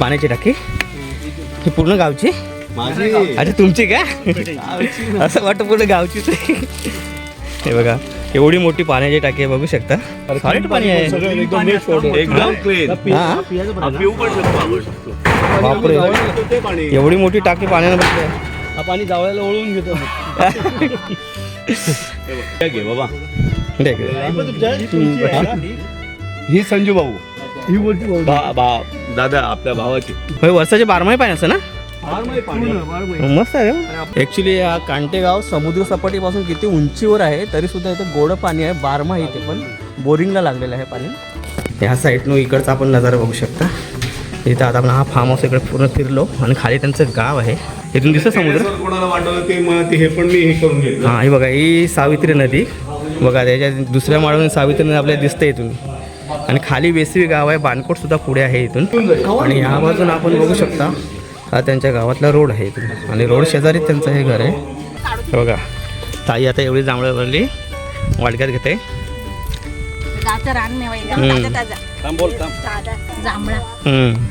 पाण्याची टाकी ही पूर्ण गावची. माझी. अच्छा तुमची का? असं वाटतं पूर्ण गावचीच हे बघा एवढी मोठी पाण्याची टाकी आहे बघू शकता. सॉलिड पाणी आहे. एकदम हा. बापरे. एवढी मोठी टाकी पाण्यानं हा पाणी जावळाला ओळून घेतो हे घे बाबा. देख. ही संजू भाऊ. ही वरती भा- भा- दादा आपल्या भावाची. होय वर्षाचे बारमाही पाणी असतं ना? पाणी. मस्त आहे ऍक्च्युली हा कांटेगाव समुद्र सपाटीपासून किती उंचीवर आहे तरी सुद्धा इथं गोड पाणी आहे बारमाही इथे पण बोरिंगला लागलेलं आहे पाणी. ह्या साईडनं इकडचा आपण नजारा बघू शकता. इथं आता आपण हा फार्म हाऊस इकडे पूर्ण फिरलो आणि खाली त्यांचं गाव आहे. इथून दिसतं समुद्र. जर कोणाला वाटलं ते मग ते हे पण मी हे करून घेतलं. हां ही बघा ही सावित्री नदी. बघा त्याच्या दुसऱ्या माळवून सावित्री नदी आपल्याला दिसते इथून. आणि खाली वेसवी गाव आहे बाणकोट सुद्धा पुढे आहे इथून. आणि ह्या बाजून आपण बघू शकता हा त्यांच्या गावातला रोड आहे इथून. आणि रोड शेजारीच त्यांचं हे घर आहे. हे बघा ताई आता एवढी जांभळं भरली वाडक्यात घेते. रान जांभळा. हम्म.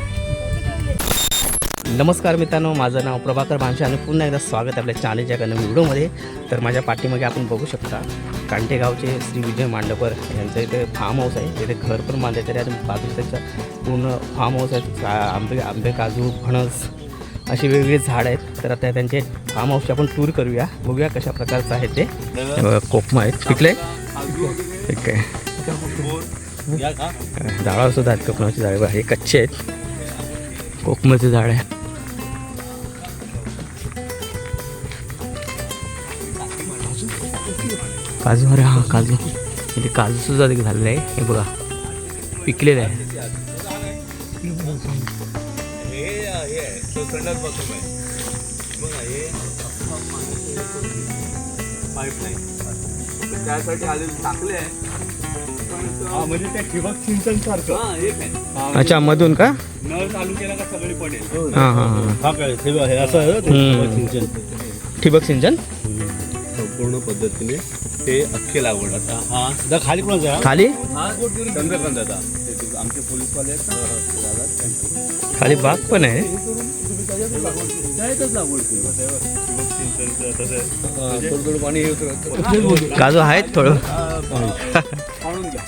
नमस्कार मित्रांनो माझं नाव प्रभाकर भांशे आणि पुन्हा एकदा स्वागत आहे आपल्या चॅनलच्या एका नवीन व्हिडिओमध्ये. तर माझ्या पाठीमागे आपण बघू शकता कांटेगावचे श्री विजय मांडकर यांचं इथे फार्म हाऊस आहे. तिथे घर पण बांधले तरी आणि बाजूला त्याच्या पूर्ण फार्म हाऊस आहेत आंबे आंबे काजू फणस अशी वेगवेगळी झाडं आहेत. तर आता त्यांचे फार्म हाऊसची आपण टूर करूया. बघूया कशा प्रकारचं आहे ते. कोकमा आहेत. पिकले ठीक आहे. झाडं सुद्धा आहेत. कोकणाची झाडं हे कच्चे आहेत. कोकमाचे झाड. आहे काजू अरे हा काजू. इथे काजू सुद्धा देखील झालेलं आहे. हे बघा. पिकलेलं आहे. हे हे आहे तो संडास बाथरूम आहे बघा हे पाईपलाईन त्यासाठी आले टाकले आहे म्हणजे अच्छा मधून का? नळ चालू केला का सगळी पडेल? हां. हां हां हा. काय हे आहे असं आहे ते हम्म. ठिबक सिंचन. ठिबक सिंचन? संपूर्ण पद्धतीने ते अख्खे लागवड. आता हा खाली कोणाचा खाली? हा आमचे पोलीसवाले आहेत ना, दादा, त्यांचे. खाली बाग पण आहे. लागवड केली. थोडं थोडं पाणी हे. काजू आहेत थोडं. घ्या.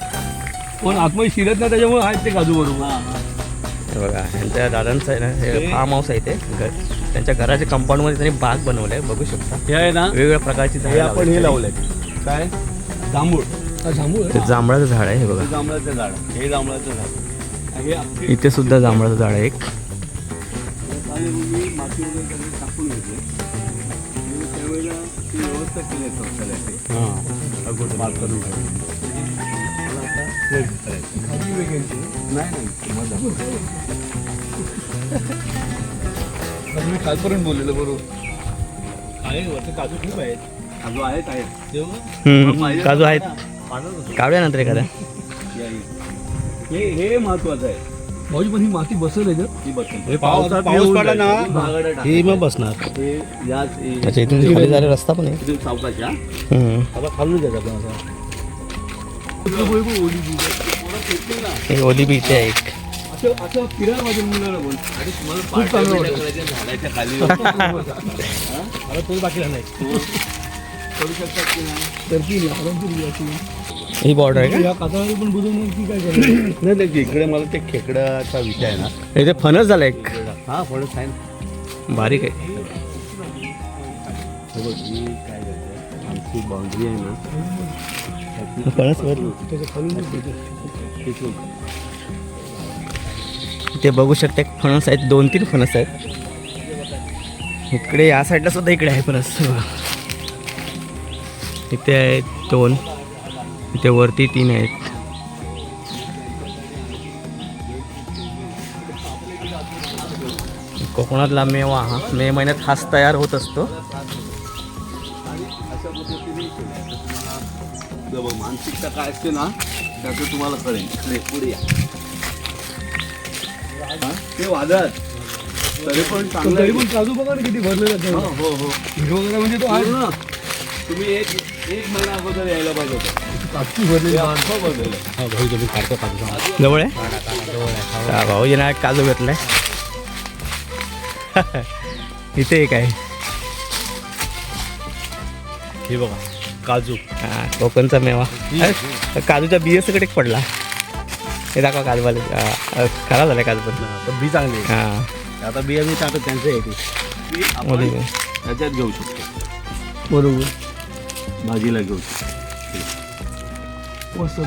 पण आतमध्ये शिरत नाही त्याच्यामुळे आहेत ते काजू बरोबर. हे बघा यांच्या दादांचं आहे ना हे फार्म हाऊस आहे ते घर. त्यांच्या घराच्या कंपाऊंडमध्ये त्यांनी बाग बनवलं आहे बघू शकता. हे आहे ना वेगवेगळ्या प्रकारची हे झाडं आपण हे लावली लावलंय काय? जांभूळ. हा जांभूळ? ते जांभळाचं झाड आहे हे बघा. जांभळाचं झाड हे जांभळाचं झाड हे इथे सुद्धा जांभळाचं झाड आहे एक. आणि मी माती वगैरे त्यांनी टाकून घेतली. आणि त्यावेळेला ती व्यवस्था केली आहे अगोदर माल करून ठेवली. मला आता करायचं. नाही नाही. मजा. मी कालपर्यंत बोललेलो बरोबर. आहे वरती काजू खूप आहेत. काजू आहेत आहेत. देऊ का? हम्म, काजू आहेत. होतं. काढूया नंतर एखाद्या या, या. हे हे महत्वाचं आहे. भाऊजी पण ही माती बसेल याच्यात ही हे पावसात. हे मग बसणार. हे याच हे- अच्छा इथून खाली जायला रस्ता पण आहे. इथून सावकाश हा हम्म. आता खालून जायचं आपण असं हे ओली बी इथे आहे एक. असं असं फिरायला पाहिजे मुलाला बोल आणि तुम्हाला खूप चांगलं पार्ट्या वाटतं. करायच्या झाडाच्या खाली. तोच बाकी नाही करू शकतात की नाही? ती. ही बॉर्डर आहे या कातळाला पण बुजवून ती काय करणार? नाही इकडे मला ते खेकड्याचा विषय आहे ना. इथे फणस झाला एक. हा फळच आहे ना. बारीक आहे. हे बघ ही काय करते? आमची बाउंड्री आहे ना. फणस वर. त्याच्या खालून बुजवतो. तिथून इथे बघू शकता एक फणस आहेत दोन तीन फणस आहेत. इकडे या साईडला सुद्धा इकडे आहे फणस. इथे आहेत दोन. इथे वरती तीन आहेत. कोकणातला मेवा हा. मे महिन्यात हाच तयार होत असतो. मानसिकता काय असते ना त्याचं तुम्हाला कळेल. पुढे या. हा? ते वादळात तरी पण चांगलं तरी. पण काजू बघा ना किती भरलेला आहे हो. हो हो. हिरवा वगैरे म्हणजे तो आहे. पूर्ण. तुम्ही एक एक महिना अगोदर यायला पाहिजे होतं. काजू भरलेली ते अख्खं बदललं जवळ आहे? हा, भाऊजीने काजू घेतलाय इथे एक आहे. हे बघा काजू. हा कोकणचा मेवा. काजूच्या बिया सगळे पडला. हे दाखवा काजूवाले. हा, खराब झाला काजू पण. बी चांगली. हा. आता बिया मी टाकत त्यांचं आहे त्याच्यात घेऊ शकतो. बरोबर. भाजीला घेऊ मस्त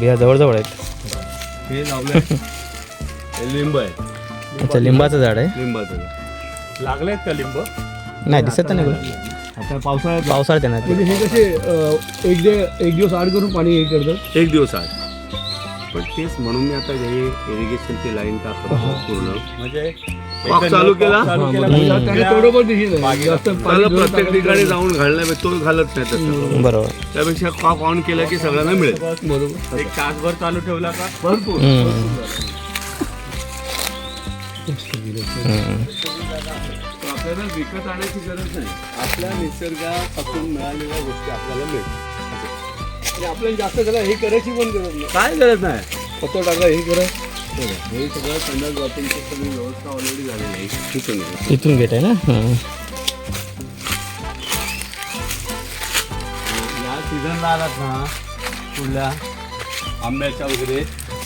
बिया जवळजवळ आहेत. हे लावलंय. हे लिंब आहे. अच्छा लिंबाचं झाड आहे? लिंबाचं झाड. लागले आहेत का लिंब? नाही दिसत नाही कुठं. आता पावसाळ्यात पावसाळ्यात येणार. ते. म्हणजे हे कसे अं, एक दे एक दिवस आड करून पाणी हे करतात? एक दिवस आड. पण तेच म्हणून मी आता हे इरिगेशनची लाईन टाकतो पूर्ण. म्हणजे पाक चालू केला? त्याला प्रत्येक ठिकाणी. जाऊन घालण्या तो घालत नाही तसं. बरोबर. त्यापेक्षा कॉक ऑन केला की सगळ्यांना मिळेल. बरोबर. एक तासभर चालू ठेवला का? भरपूर. आपल्याला विकत आणायची गरज नाही. आपल्या निसर्गापासून मिळालेल्या गोष्टी आपल्याला मिळतात आपल्याला जास्त त्याला हे करायची पण गरज नाही. काय गरज नाही? खत टाका हे करा. हे सगळं संडास बाथरूमची सगळी व्यवस्था ऑलरेडी झालेली आहे तिथून. इथून गेट आहे ना. या सीझनला आलात ना पुढल्या आंब्याच्या वगैरे.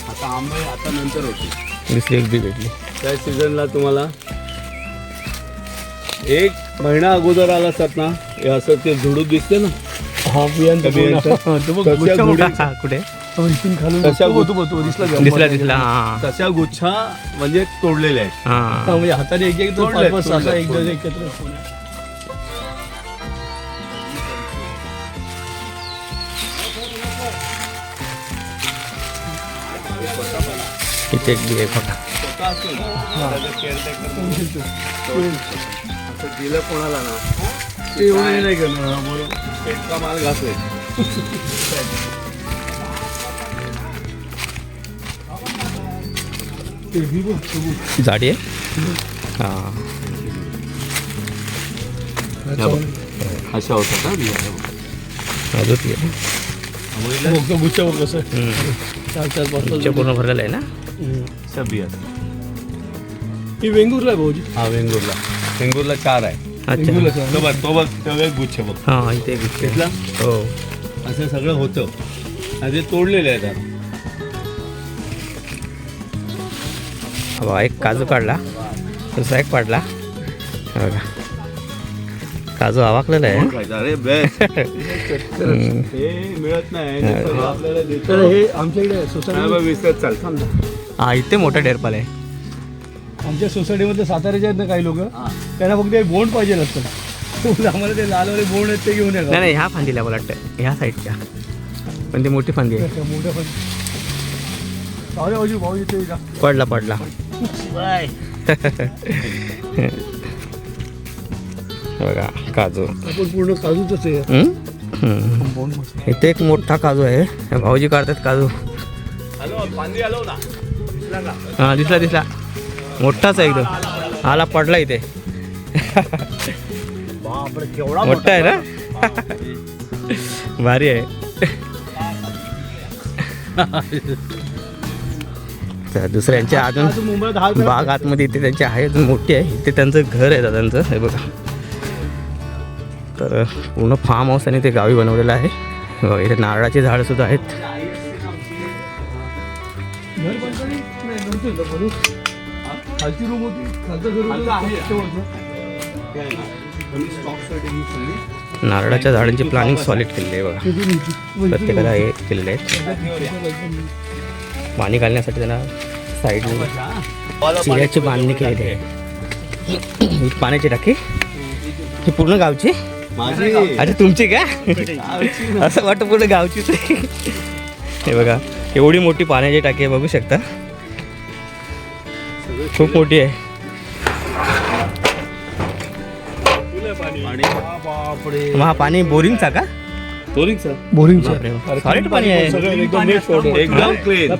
आता आंबे आता नंतर होते दुसरी एक बी भेटली त्या सीझनला तुम्हाला एक महिना अगोदर आला असतात ना हे असं ते झुडूप दिसते ना? हा बियांचं कुठे? तशा तो होतो, होतो, दिसला का? दिसला दिसला हा तशा गुच्छा म्हणजे तोडलेले आहेत हा, म्हणजे हाताने एक एक दोन पाच पाच सहा एक दोन. एकत्र इथे एक बी आहे फक्त स्वतः असतो ना, त्याचं caretaker असं दिलं कोणाला ना ते एवढं नाही करणार हा, बरोबर. पेटका माल घासेल जाडी आहे? हा. अशा होतात ना बिया अजून ती आहे. बघ, तो गुच्छा बघ. कसं आहे. चार चार पाच पाच तुमच्या पूर्ण भरलेलं आहे ना? ही वेंगुर्ला आहे भाऊजी. हा वेंगुर्ला. वेंगुर्ला चार आहे. अच्छा. वेंगुर्ला. तो बघ तो बघ तो एक गुच्छ बघ. हा इथे दिसते. घेतला? हो. असं सगळं होतं. आणि ते तोडलेले आहेत आता. बघा एक काजू काढला. दुसरा एक पाडला. हे बघा. काजू आवाकलेला आहे. हे इथे मोठा डेरपाल आहे. आमच्या सोसायटीमध्ये साताऱ्याचे आहेत ना काही लोक. त्यांना फक्त एक बोंड पाहिजे असतं. आम्हाला ते लालवाले बोंड आहेत ते घेऊन नाही ह्या फांदीला मला वाटतं. ह्या साईडच्या. पण ती मोठी फांदी आहे. मोठ्या पण पडला पडला. हे बघा काजू. आपण पूर्ण काजूच आहे. इथे एक मोठा काजू आहे. हे भाऊजी काढतात काजू. हॅलो फांदी हलव ना. दिसला का? हा दिसला दिसला. मोठाच आहे एकदम. आला पडला इथे. मोठा आहे ना? भारी आहे. तर दुसऱ्यांच्या अजून बाग आतमध्ये इथे त्यांची आहे अजून मोठी आहे. इथे त्यांचं घर आहे दादांचं हे बघा. तर पूर्ण फार्म हाऊस आणि ते गावी बनवलेलं आहे. इथे नारळाची झाडं सुद्धा आहेत. नारळाच्या झाडांची प्लॅनिंग सॉलिड केलेली आहे बघा. प्रत्येकाला हे केलेले आहेत पाणी घालण्यासाठी त्यांना साईडने चिऱ्याची बांधणी केलेली आहे. ही पाण्याची टाकी. ही पूर्ण गावची. अच्छा तुमची का? असं वाटतं पूर्ण गावचीच आहे. हे बघा एवढी मोठी पाण्याची टाकी आहे बघू शकता. खूप मोठी आहे. आणि बापरे मग हा पाणी बोरिंगचा का? बोरिंगचं बोरिंगचं सॉलिड पाणी आहे. सगळं एकदम बेस्ट वाटतं. एकदम क्लीन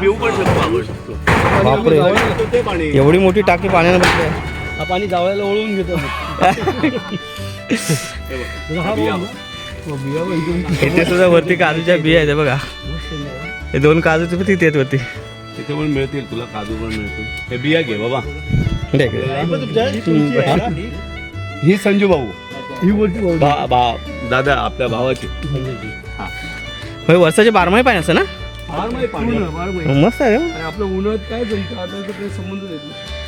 पिऊ पण शकतो आपण. बापरे. एवढी मोठी टाकी पाण्यानं बसली हा पाणी जावयाला ओळून घेतो हा. हो. इथे सुद्धा वरती काजूच्या बिया आहेत हे बघा. हे दोन काजूचे पण तिथे आहेत वरती. तिथे पण मिळतील तुला काजू पण मिळतील. हे बिया घे बाबा. ही संजू भाऊ. ही. भा भा दादा आपल्या भावाची. होय वर्षाचे बारमाही पाणी असतं ना? फार माहिती पाणी माहिती. मस्त आहे हो. आणि आपलं उन्हाळ्यात काय जमतं? आता तर काही संबंध येत नाही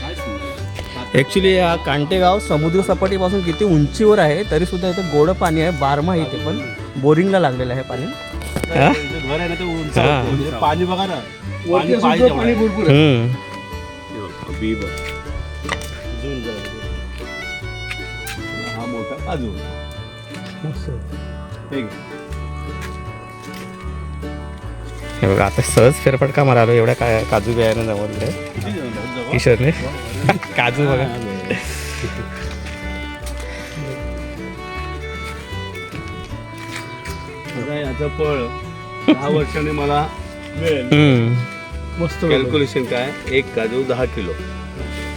ॲक्च्युली हा कांटेगाव समुद्र सपाटीपासून किती उंचीवर आहे तरी सुद्धा इथं गोड पाणी आहे. बारमाही इथे पण बोरिंगला लागलेलं आहे पाणी. हा? इथे घर आहे ना ते उंच. हा. होतं. म्हणजे पाणी बघा ना. वरती पाणी असं पाहिजे सुद्धा पाणी भरपूर आहे. हम्म. बी बघ झूम जरा. हा मोठा काजू हे. हे बघा आता सहज फेरफटका मारालो एवढ्या का काजू बियाणं जमवले? किशोरने. काजू बघा. आता याचं फळ दहा वर्षाने मला. मस्त कॅल्क्युलेशन काय? एक काजू दहा किलो.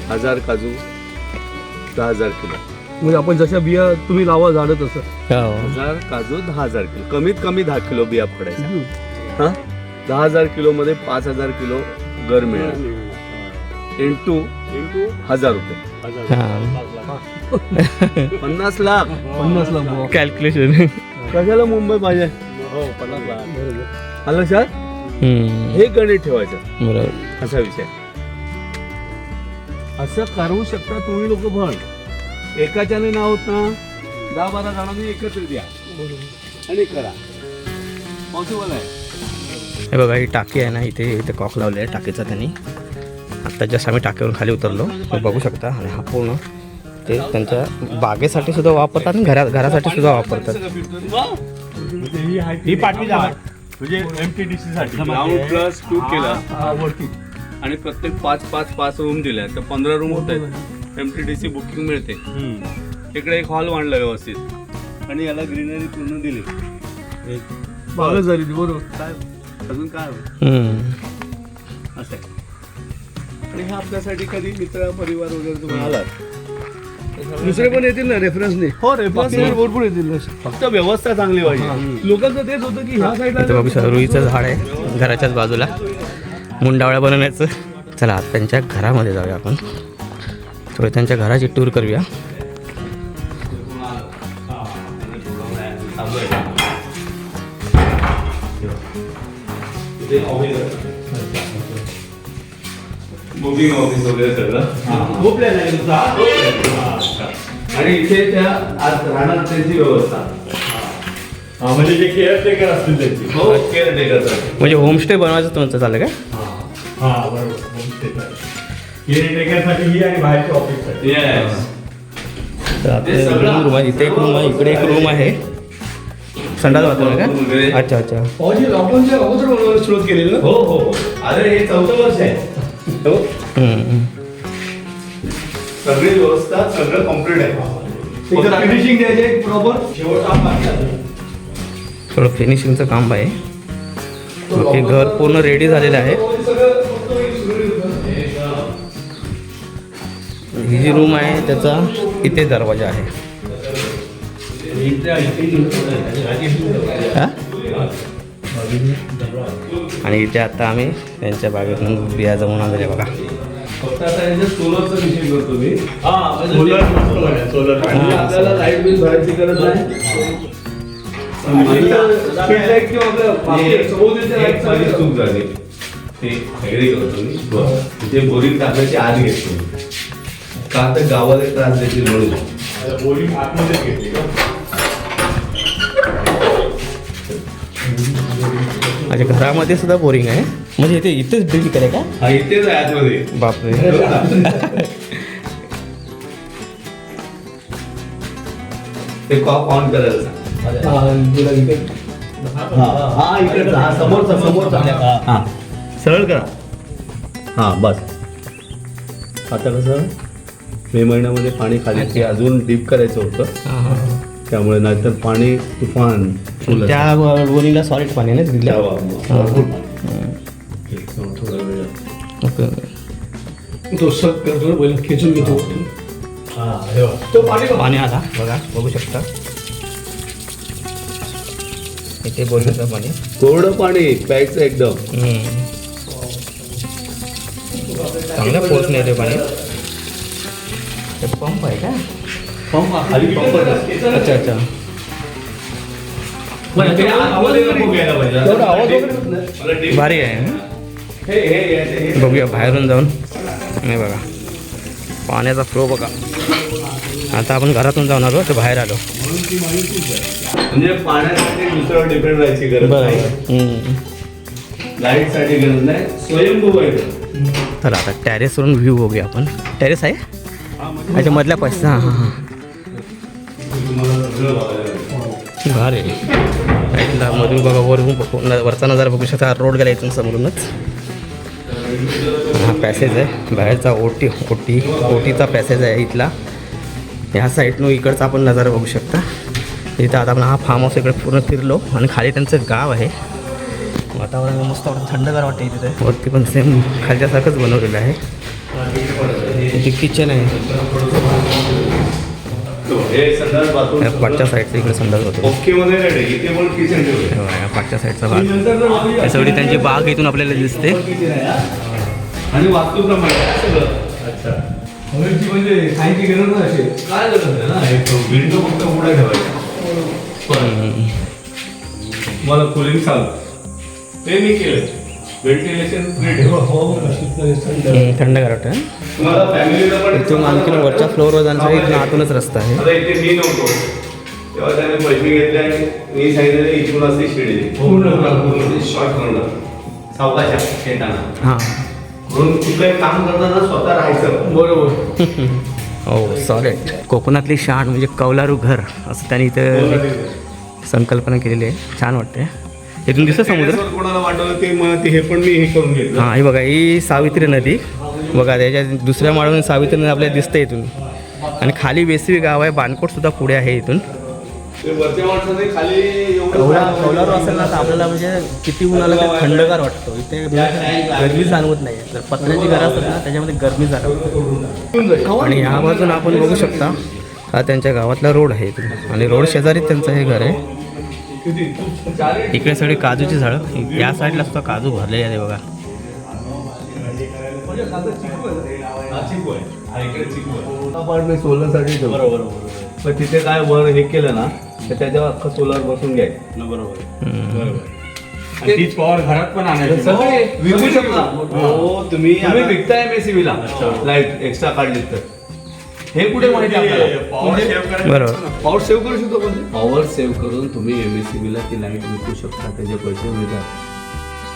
हजार काजू दहा हजार किलो. म्हणजे आपण जशा बिया तुम्ही लावा झाडं तसं. हो. हजार काजू दहा हजार किलो. कमीत कमी दहा किलो बिया पडायच्या हा? दहा हजार किलो मध्ये पाच हजार किलो गर मिळणार. इंटू इंटू हजार रुपये. पन्नास लाख. पन्नास लाख बुवा. कॅल्क्युलेशन कशाला मुंबई पाहिजे? आलं सर. हे गणित ठेवायचं. बरोबर. असा विषय. असं करू शकता तुम्ही लोक पण. एकाच्याने ना होत ना? दहा बारा जणांनी एकत्र द्या. आणि करा. पॉसिबल आहे हे बघा ही टाकी आहे ना इथे इथे कॉक लावले आहे टाकीचा त्यांनी. आत्ता जस्ट आम्ही टाकीवरून खाली उतरलो. तुम्ही बघू शकता. आणि हा पूर्ण ते त्यांच्या बागेसाठी सुद्धा वापरतात आणि घरा घरासाठी सुद्धा वापरतात. ही पाठी म्हणजे एम टी डी सी साठी. ग्राउंड प्लस टू केला. आणि प्रत्येक पाच पाच पाच रूम दिल्या. तर पंधरा रूम होत आहेत. M T D C booking मिळते. इकडे एक हॉल मांडला व्यवस्थित. आणि याला ग्रीनरी पूर्ण दिली. बागच झाली ती बरोबर. काय अजून काय. असं आहे. आणि हे आपल्यासाठी कधी मित्र परिवार वगैरे तुम्ही आलात? दुसरे पण येतील ना रेफरन्सने हो बाकी भरपूर येतील फक्त व्यवस्था चांगली पाहिजे. लोकांचं तेच होतं की ह्या साईडला रुईचं झाड आहे घराच्याच बाजूला. मुंडावळ्या बनवण्याचं. चला त्यांच्या घरामध्ये जाऊया आपण. थोडी त्यांच्या घराची टूर करूया. बुकिंग ऑफिस वगैरे सगळं? आणि इथे त्या आज राहणार त्यांची व्यवस्था. म्हणजे जे केअरटेकर असतील त्यांची. हो. केअरटेकर म्हणजे होमस्टे बनवायचं तुमचं चाललं काय हा. बरोबर. केअरटेकरसाठी रूम आहे इथे एक रूम आहे इकडे एक रूम आहे. संडास बाथरूम आहे का अच्छा अच्छा. लॉकडाऊनच्या अगोदर केलेली हो हो हो. अरे हे चौथं वर्ष आहे. हो. सगळी व्यवस्था सगळं कंप्लीट आहे. फिनिशिंग द्यायचे प्रॉपर. थोडं फिनिशिंगचं काम आहे. हे घर पूर्ण रेडी झालेलं आहे. ही जी रूम आहे त्याचा इथे दरवाजा आहे. हा? आणि इथे आता आम्ही त्यांच्या बागेतून बिया जमून आलेले बघा. फक्त आता यांच्या सोलरचा विषय करतो मी. सोलर मस्त सोलर आपल्याला लाइट बिल भरायची गरज नाही. Street light किंवा आपल्या मागे सभोवतालच्या light एक माझी चालू चूक झाली. ते ऍग्री करतो मी. तिथे बोरिंग टाकायची आत घेतली का तर गावाला त्रास देतील म्हणून बोरिंग आतमध्येच घेतली का माझ्या घरामध्ये सुद्धा बोरिंग आहे. म्हणजे इथे इथेच ड्रिल करे का? हा इथेच आहे आतमध्ये. बापरे. ते कॉक ऑन करायला. हा, हा हा हा. हा. सरळ करा. हा बस. आता कसं? मे महिन्यामध्ये पाणी खाली ते अजून डीप करायचं होतं. त्यामुळे नाहीतर पाणी तुफान त्या बोरिंगला सॉलिड पाणी आहे ना दिलं थोडा वेळ ओके तो करतो खेचून घेतो. बघ. तो पाणी पाणी आला बघा बघू शकता. इथे बोरिंगचं पाणी. कोरडं पाणी प्यायचं एकदम. चांगल्या फोर्सने येते पाणी. हे पंप आहे का? पंप खाली असते अच्छा अच्छा. ते भारी आहे हं? हे हे हे- हे- बघूया बाहेरून जाऊन. नाही बघा. पाण्याचा फ्लो बघा. आता आपण घरातून जाऊन आलो तर बाहेर आलो. म्हणजे पाण्यासाठी दुसऱ्यावर डिपेंड राहायची गरज नाही. हम्म. लाइटसाठी गरज नाही. स्वयंभू आहे तो. तर आता टॅरेसवरून व्ह्यू बघूया आपण. टॅरेस आहे? हा, अच्छा मधला पैसा हां हां हां. तुम्हाला साईडला मधून बघा वरून बघू- न- वरचा नजारा बघू शकता. रोड गेला इथून समोरूनच. हा पॅसेज आहे. बाहेरचा ओटी ओटी ओटीचा पॅसेज आहे इथला. ह्या साईडनं इकडचा आपण नजारा बघू शकता. इथं आता आपण हा फार्म हाऊस इकडे पूर्ण फिरलो. आणि खाली त्यांचं गाव आहे. वातावरण मस्त वाटतं. थंडगार वाटते तिथे वरती पण सेम खालच्यासारखंच बनवलेलं आहे. इथे किचन आहे. हे पाठच्या साईडचं इकडे संडास होते. पाठच्या साईडचा भाग. सगळी त्यांची बाग इथून आपल्याला दिसते. हा. आणि वास्तूप्रमाणे हवेची म्हणजे खायची गरज नाही अशी काय गरज आहे ना? एक विंडो फक्त उघडा ठेवायचा. हम्म. मला कुलिंग सांग ते मी केलं व्हेंटिलेशन फ्री ठेवा हम्म, थंडगार वाटतं हं? तुम्हाला फॅमिलीला पण इथून आणखीन वरच्या फ्लोअरवर जाण्यासाठी इथून आतूनच रस्ता आहे. आता इथे मी नव्हतो. तेव्हा त्याने पैसे घेतले आणि मी सांगितलं इथून असते शिडी पूर्ण. पूर्ण शॉर्ट करून सावकाश येताना हां. म्हणून कुठलंही काम करताना स्वतः राहायचं. बरोबर. हो सॉलिड कोकणातली शाण म्हणजे कौलारू घर असं त्यांनी इथं संकल्पना केलेली आहे. छान वाटते इथून दिसतं समुद्र. कोणाला वाटलं ते मग ते हे पण मी हे करून घेतलं. हां ही बघा ही सावित्री नदी. बघा त्याच्या दुसऱ्या माळून सावित्री नदी आपल्याला दिसते इथून. आणि खाली वेसवी गाव आहे बानकोट सुद्धा पुढे आहे इथून. कौलारू असेल ना तर आपल्याला म्हणजे किती उन्हाला ते थंडगार वाटतो. इथे गरमी जाणवत नाही. जर पत्र्याची घरं असतात ना त्याच्यामध्ये गरमी जाणवत आणि ह्या बाजून आपण बघू शकता हा त्यांच्या गावातला रोड आहे इथून. आणि रोड शेजारीच त्यांचं हे घर आहे. इकडे सगळी काजूची झाडं. या साईडला सुद्धा काजू भरलेले आहे बघा. चिकू आहे. हा. अपार्टमेंट सोलरसाठी. बरोबर पण तिथे काय वर हे केलं ना तर त्याच्यावर अख्खं सोलर बसून घ्यायचं. बरोबर. तीच पॉवर घरात पण आणायची सगळे विकू शकता. हो तुम्ही विकताय एमएससीबी ला. लाइट एक्स्ट्रा काढली तर. हे कुठे माहिती बरोबर. सेव्ह करू शकतो पण पॉवर सेव्ह करून तुम्ही एम एस सी बीला ती लाइट विकू शकता त्याचे पैसे मिळतात.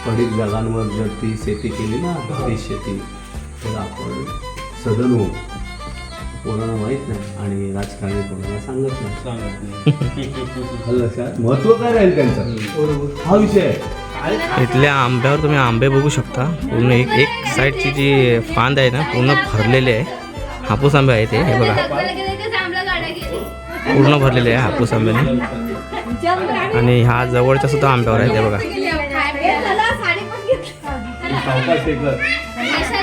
पडीक जागांवर जर ती शेती केली ना ती शेती तर आपण सदन होऊ. कोणाला माहीत नाही आणि राजकारणी कोणाला सांगत नाही. आलं लक्षात महत्त्व काय राहील त्यांचं? हा विषय आहे. इथल्या आंब्यावर तुम्ही आंबे बघू शकता. पूर्ण एक एक साईडची जी फांद आहे ना पूर्ण भरलेली आहे. हापूस आंबे आहे ते हे बघा. पूर्ण भरलेले आहे हापूस आंब्याने. आणि ह्या जवळच्या सुद्धा आंब्यावर आहे ते बघा. हे.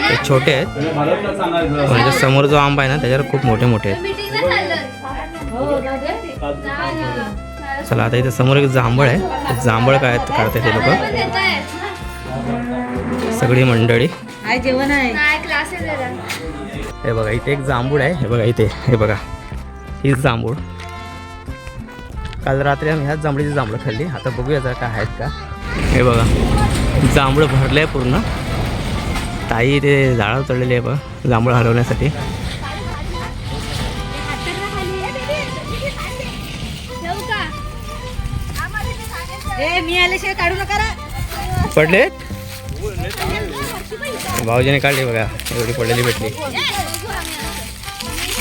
ते छोटे आहेत. म्हणजे समोर जो आंबा आहे ना त्याच्यावर खूप मोठे मोठे आहेत. चला आता इथे समोर एक जांभळ आहे. ते जांभळ काय काढतात ते लोक. सगळी मंडळी. जेवण आहे. हे बघा इथे एक जांभूळ आहे. हे बघा इथे हे बघा. हीच जांभूळ. काल रात्री आम्ही ह्याच जांभळीची जांभळं खाल्ली. आता बघूया जरा काय आहेत का. हे बघा जांभळं भरलं आहे पूर्ण. ताई ते झाडावर चढलेली आहे बघा जांभळं रा. पडलेत? भाऊजीने काढली बघा एवढी पडलेली भेटली.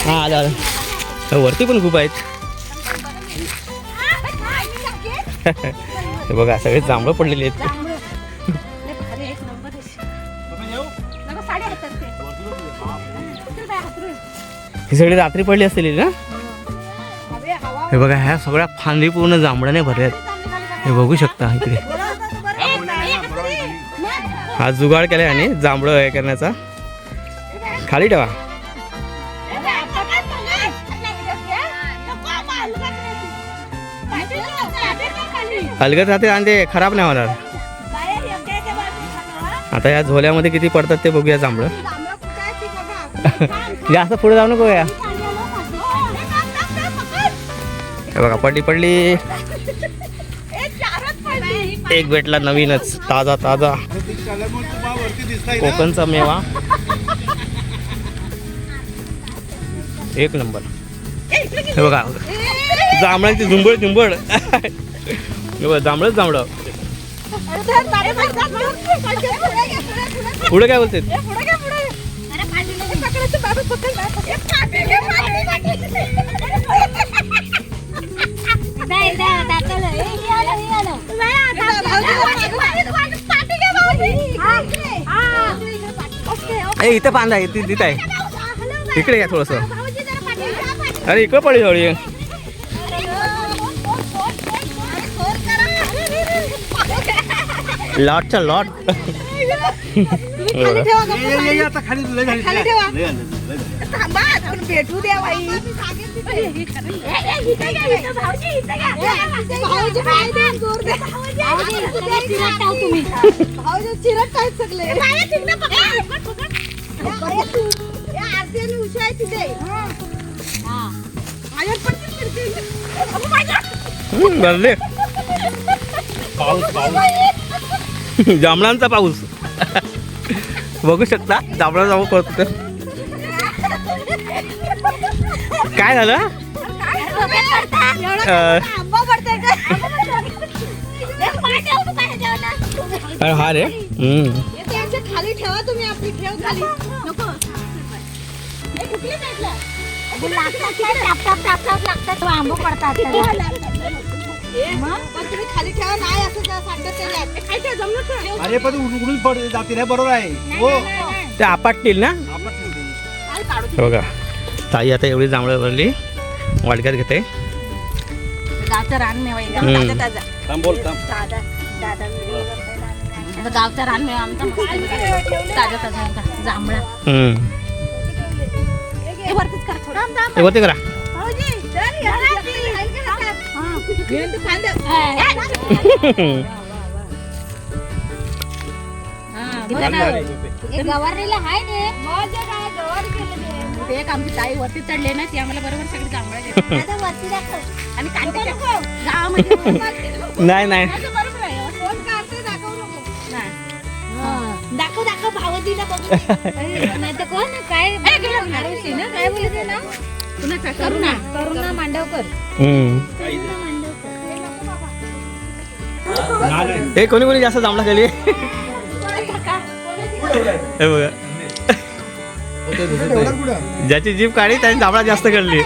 हा आलं आलं. वरती पण खूप आहेत. हे बघा सगळे जांभळं पडलेले आहेत. ही सगळी रात्री पडली असतील ना? हे बघा ह्या सगळ्या फांदी पूर्ण जांभळाने भरल्यात हे बघू शकता इकडे. हा जुगाड केलाय आणि जांभळं हे करण्याचा. खाली ठेवा. हलगत राहते आणि ते खराब नाही होणार. आता या झोल्यामध्ये किती पडतात ते बघूया जांभळं. जास्त पुढे जाऊ नको या. बघा पडली पडली. एक भेटला नवीनच ताजा ताजा. कोकणचा मेवा. एक नंबर. हे बघा जांभळांची झुंबळ झुंबळ जांभळच जांभळं पुढे काय बोलते ए इथं पांदा आहे तिथं आहे. इकडे या थोडस. अरे इकडे पडली थोडी थांबा आपण भेटू द्या बाई. भाऊजी काय द्या, जोर द्या. भाऊजी चिरट काय सगळे. या आरती आणि उषा आहे तिथे. माझ्यावर पडतील पडतील. अगं, माझ्या. भरले पाऊस पाऊस जांभळांचा पाऊस. बघू शकता जांभळा जाऊ करतो काय झालं? हा रे. खाली ठेवा तुम्ही आपली ठेव खाली. नको. हे कुठली साईडला? आंबो पडतात. खाली ठेवा नाही असं. अरे पण उडून पड जाते नाही बरोबर आहे. हो. ते आपटतील ना? बघा. ताई आता एवढी जांभळं भरली. वाडक्यात घेते. गावचं करताय. आता गावचा मस्त आहे. ताजा. जांभळा. हे वरतीच करा गवारीला हाय ते. एक आमची ताई वरती चढले ना ती आम्हाला बरोबर सगळी जांभळा देते. नाही नाही माझं बरोबर आहे. कोण काढतंय दाखवू नको. नाही. दाखव दाखव भावजीला बघू नाही तर कोण काय आडवशी ना काय बोलते ना कुणाचा करुणा करुणा मांडवकर हम्म. हे कोणी कोणी जास्त जांभळा खाली हे बघा. ज्याची जीप काढली त्याने जांभळा जास्त काढली